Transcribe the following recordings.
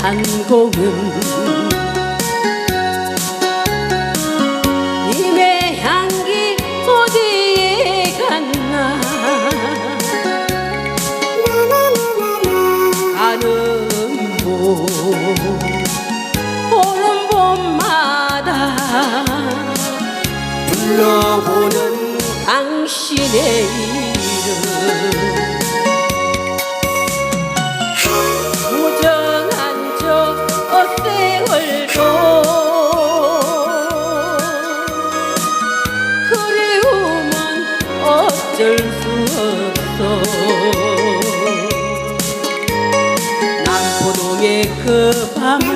상공은 님의 향기 어디에 갔나? 가는 봄 오는 봄마다 불러보는 당신의 이름 어쩔 수 없어. 남포동의 그 밤을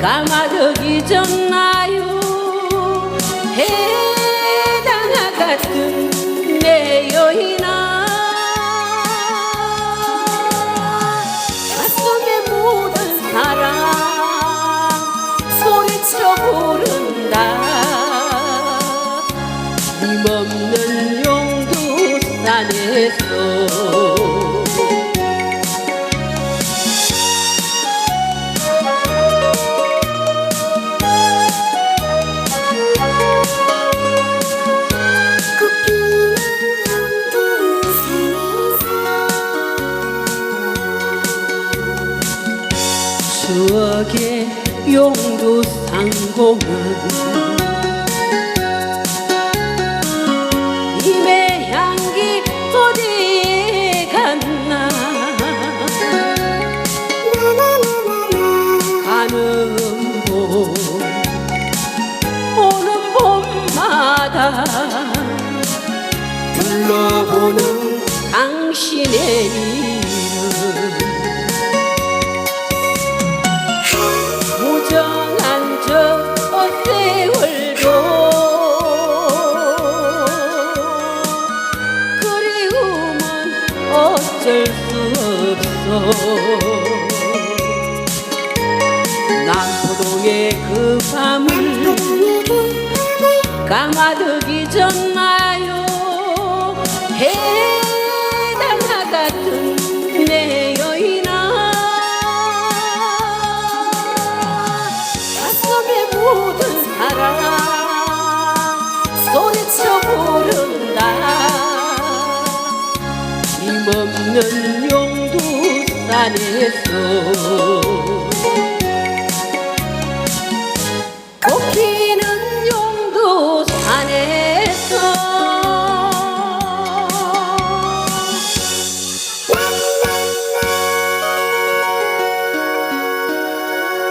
까마득이 졌 산에서. 추억의 용두상공은 불러보는 당신의 이름. 무정한 저 세월도 그리움은 어쩔 수 없어. 남포동의 그 밤을 까마득이 졌나요. 해당아 같은 내 여인아 가슴에 묻은 사랑 소리쳐 부른다. 힘없는 용두산에서